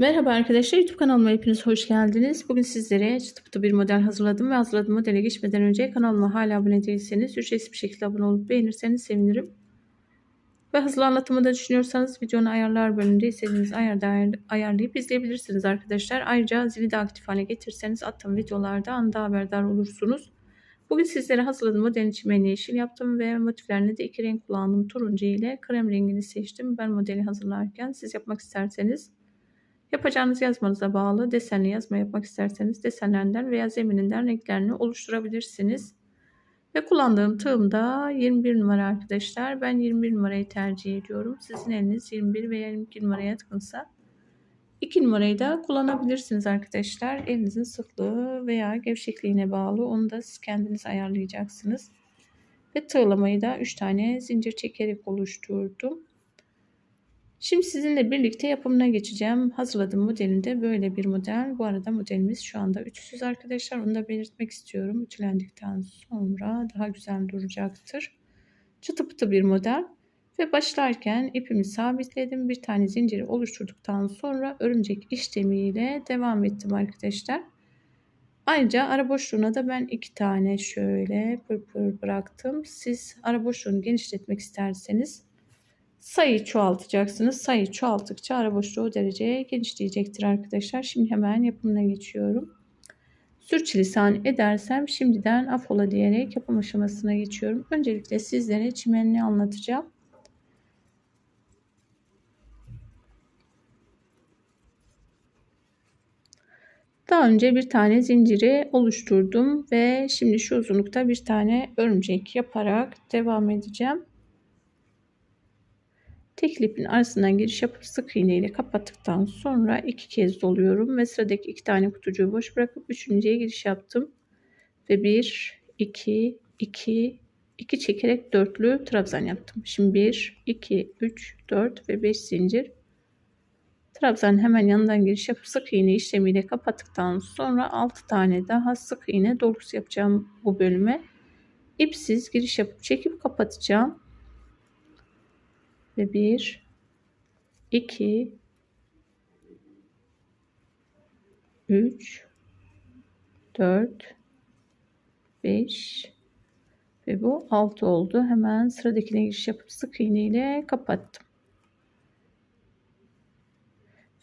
Merhaba arkadaşlar YouTube kanalıma hepiniz hoş geldiniz. Bugün sizlere çıtı bir model hazırladım ve hazırladığım modele geçmeden önce kanalıma hala abone değilseniz ücretsiz bir şekilde abone olup beğenirseniz sevinirim. Ve hızlı anlatımı da düşünüyorsanız videonun ayarlar bölümünde istediğiniz ayarda ayar, ayarlayıp izleyebilirsiniz arkadaşlar. Ayrıca zili de aktif hale getirirseniz attığım videolarda anda haberdar olursunuz. Bugün sizlere hazırladığım modelin çimenli yeşil yaptım ve motiflerini de iki renk kullandım. Turuncu ile krem rengini seçtim. Ben modeli hazırlarken siz yapmak isterseniz Yapacağınız yazmanıza bağlı desenli yazma yapmak isterseniz desenlerden veya zemininden renklerini oluşturabilirsiniz. Ve kullandığım tığım da 21 numara arkadaşlar. Ben 21 numarayı tercih ediyorum. Sizin eliniz 21 veya 22 numaraya yatkınsa 2 numarayı da kullanabilirsiniz arkadaşlar. Elinizin sıklığı veya gevşekliğine bağlı. Onu da siz kendiniz ayarlayacaksınız. Ve tığlamayı da 3 tane zincir çekerek oluşturdum. Şimdi sizinle birlikte yapımına geçeceğim. Hazırladığım modelinde böyle bir model. Bu arada modelimiz şu anda ütüsüz arkadaşlar. Onu da belirtmek istiyorum. Ütülendikten sonra daha güzel duracaktır. Çıtı pıtı bir model. Ve başlarken ipimi sabitledim. Bir tane zinciri oluşturduktan sonra örümcek işlemiyle devam ettim arkadaşlar. Ayrıca ara boşluğuna da ben iki tane şöyle pırpır bıraktım. Siz ara boşluğunu genişletmek isterseniz sayı çoğaltacaksınız. Sayı çoğalttıkça ara boşluğu dereceye genişleyecektir arkadaşlar. Şimdi hemen yapımına geçiyorum. Sürçülisan edersem şimdiden afola diyerek yapım aşamasına geçiyorum. Öncelikle sizlere çimenli anlatacağım. Daha önce bir tane zinciri oluşturdum ve şimdi şu uzunlukta bir tane örümcek yaparak devam edeceğim. Tek ipin arasından giriş yapıp sık iğne ile kapattıktan sonra iki kez doluyorum ve sıradaki iki tane kutucuğu boş bırakıp üçüncüye giriş yaptım. Ve bir, iki, iki, iki çekerek dörtlü trabzan yaptım. Şimdi bir, iki, üç, dört ve beş zincir. Trabzan hemen yanından giriş yapıp sık iğne işlemiyle kapattıktan sonra 6 tane daha sık iğne dolusu yapacağım bu bölüme. İpsiz giriş yapıp çekip kapatacağım ve 1 2 3 4 5 ve bu 6 oldu. Hemen sıradakine giriş yapıp sık iğne ile kapattım.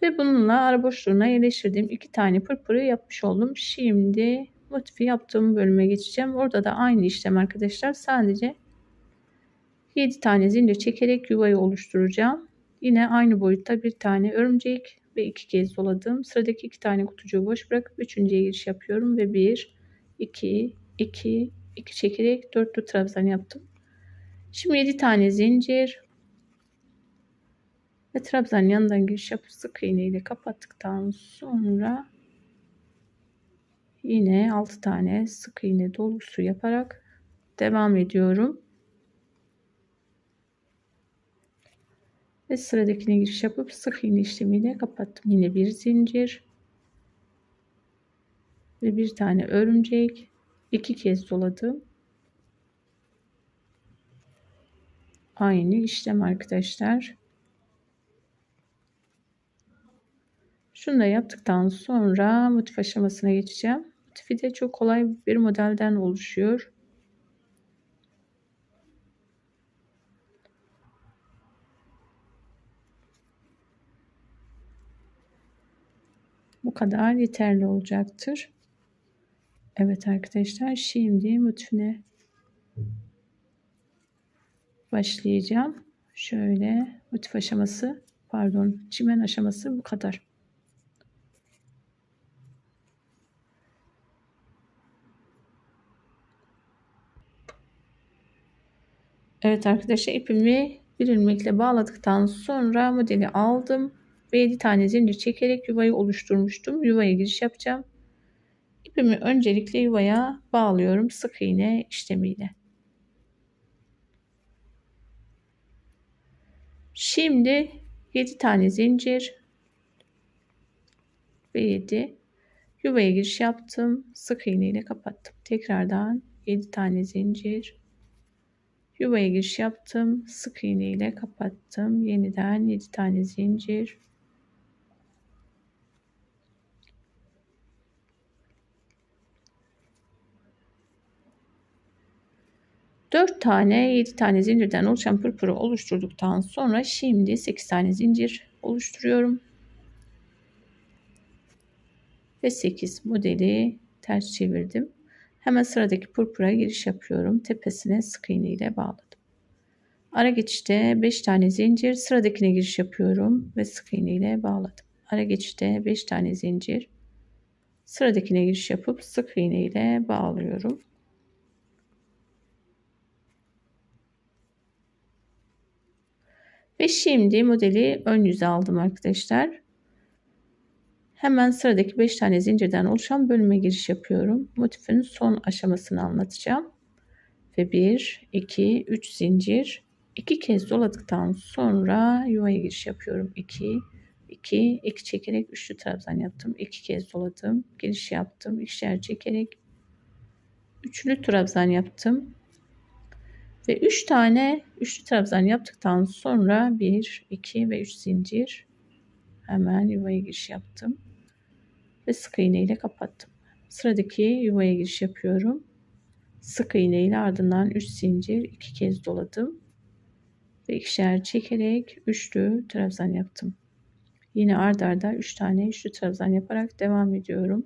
Ve bununla ara boşluğuna yerleştirdiğim iki tane pırpırı yapmış oldum. Şimdi motifi yaptığım bölüme geçeceğim. Orada da aynı işlem arkadaşlar. Sadece 7 tane zincir çekerek yuvayı oluşturacağım. Yine aynı boyutta bir tane örümcek ve iki kez doladım. Sıradaki iki tane kutucuğu boş bırakıp üçüncüye giriş yapıyorum ve 1 2 2 2 çekerek dörtlü trabzan yaptım. Şimdi 7 tane zincir ve trabzan yanından giriş yapıp sık iğne ile kapattıktan sonra yine 6 tane sık iğne dolusu yaparak devam ediyorum. Ve sıradakine giriş yapıp sık iğne işlemiyle kapattım. Yine bir zincir. Ve bir tane örümcek. iki kez doladım. Aynı işlem arkadaşlar. Şunu da yaptıktan sonra motif aşamasına geçeceğim. Motifi de çok kolay bir modelden oluşuyor. Bu kadar yeterli olacaktır. Evet arkadaşlar şimdi motifine başlayacağım. Şöyle motif aşaması pardon çimen aşaması bu kadar. Evet arkadaşlar ipimi bir ilmekle bağladıktan sonra modeli aldım ve 7 tane zincir çekerek yuvayı oluşturmuştum. Yuvaya giriş yapacağım. İpimi öncelikle yuvaya bağlıyorum sık iğne işlemiyle. Şimdi 7 tane zincir ve 7 yuvaya giriş yaptım. Sık iğne ile kapattım. Tekrardan 7 tane zincir yuvaya giriş yaptım. Sık iğne ile kapattım. Yeniden 7 tane zincir 4 tane 7 tane zincirden oluşan pırpırı oluşturduktan sonra şimdi 8 tane zincir oluşturuyorum. Ve 8 modeli ters çevirdim. Hemen sıradaki pırpıra giriş yapıyorum. Tepesine sık iğne ile bağladım. Ara geçişte 5 tane zincir sıradakine giriş yapıyorum ve sık iğne ile bağladım. Ara geçişte 5 tane zincir sıradakine giriş yapıp sık iğne ile bağlıyorum. Ve şimdi modeli ön yüze aldım arkadaşlar. Hemen sıradaki 5 tane zincirden oluşan bölüme giriş yapıyorum. Motifin son aşamasını anlatacağım. Ve 1, 2, 3 zincir. 2 kez doladıktan sonra yuvaya giriş yapıyorum. 2, 2, 2 çekerek üçlü trabzan yaptım. 2 kez doladım. Giriş yaptım. İkişer çekerek üçlü trabzan yaptım. Ve 3 tane üçlü trabzan yaptıktan sonra 1, 2 ve 3 zincir hemen yuvaya giriş yaptım. Ve sık iğne ile kapattım. Sıradaki yuvaya giriş yapıyorum. Sık iğne ile ardından 3 zincir 2 kez doladım. Ve ikişer çekerek üçlü trabzan yaptım. Yine ard arda 3 tane üçlü trabzan yaparak devam ediyorum.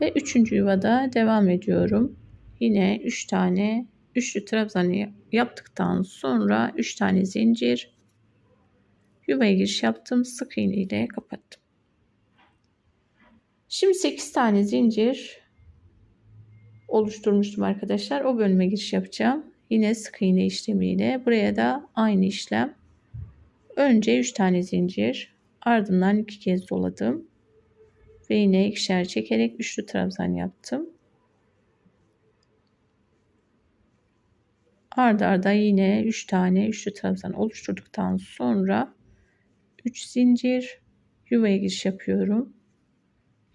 Ve üçüncü yuvada devam ediyorum. Yine 3 üç tane üçlü trabzanı yaptıktan sonra 3 tane zincir yuvaya giriş yaptım. Sık iğne ile kapattım. Şimdi 8 tane zincir oluşturmuştum arkadaşlar. O bölüme giriş yapacağım. Yine sık iğne işlemiyle buraya da aynı işlem. Önce 3 tane zincir ardından 2 kez doladım ve yine ikişer çekerek üçlü trabzan yaptım. Arda arda yine 3 tane üçlü trabzan oluşturduktan sonra 3 zincir yuvaya giriş yapıyorum.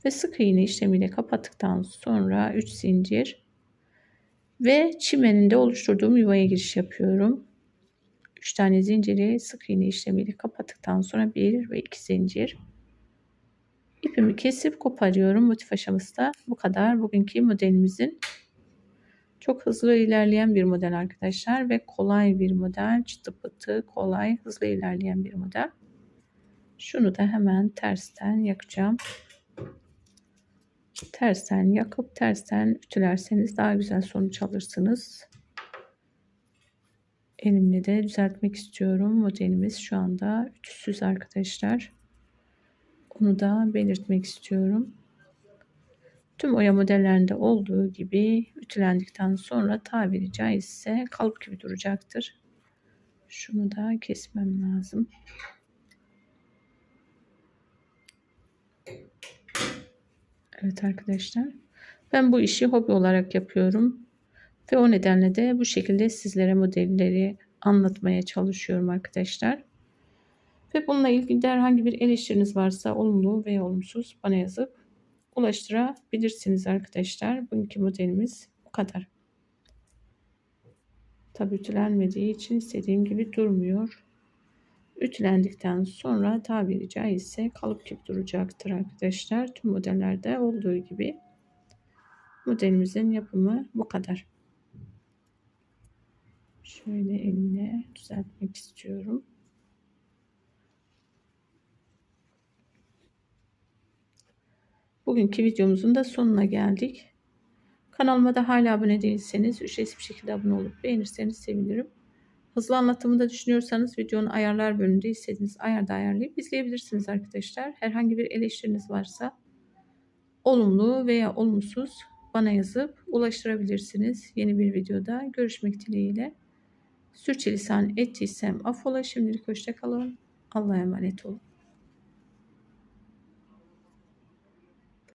Ve sık iğne işlemiyle kapattıktan sonra 3 zincir ve çimeninde oluşturduğum yuvaya giriş yapıyorum. 3 tane zinciri sık iğne işlemiyle kapattıktan sonra 1 ve 2 zincir ipimi kesip koparıyorum. Motif aşaması da bu kadar. Bugünkü modelimizin çok hızlı ilerleyen bir model arkadaşlar ve kolay bir model. Çıtı pıtı kolay hızlı ilerleyen bir model. Şunu da hemen tersten yakacağım. Tersten yakıp tersten ütülerseniz daha güzel sonuç alırsınız. Elimle de düzeltmek istiyorum. Modelimiz şu anda ütüsüz arkadaşlar onu da belirtmek istiyorum. Tüm oya modellerinde olduğu gibi ütülendikten sonra tabiri caizse kalıp gibi duracaktır. Şunu da kesmem lazım. Evet arkadaşlar. Ben bu işi hobi olarak yapıyorum. Ve o nedenle de bu şekilde sizlere modelleri anlatmaya çalışıyorum arkadaşlar. Ve bununla ilgili de herhangi bir eleştiriniz varsa olumlu veya olumsuz bana yazıp ulaştırabilirsiniz arkadaşlar. Bugünkü modelimiz bu kadar. Tabi ütülenmediği için istediğim gibi durmuyor. Ütülendikten sonra tabiri caizse kalıp gibi duracaktır arkadaşlar. Tüm modellerde olduğu gibi modelimizin yapımı bu kadar. Şöyle elimle düzeltmek istiyorum. Bugünkü videomuzun da sonuna geldik. Kanalıma da hala abone değilseniz ücretsiz bir şekilde abone olup beğenirseniz sevinirim. Hızlı anlatımı da düşünüyorsanız videonun ayarlar bölümünde istediğiniz ayarda ayarlayıp izleyebilirsiniz arkadaşlar. Herhangi bir eleştiriniz varsa olumlu veya olumsuz bana yazıp ulaştırabilirsiniz. Yeni bir videoda görüşmek dileğiyle. Sürçülisan ettiysem affola. Şimdilik hoşçakalın. Allah'a emanet olun.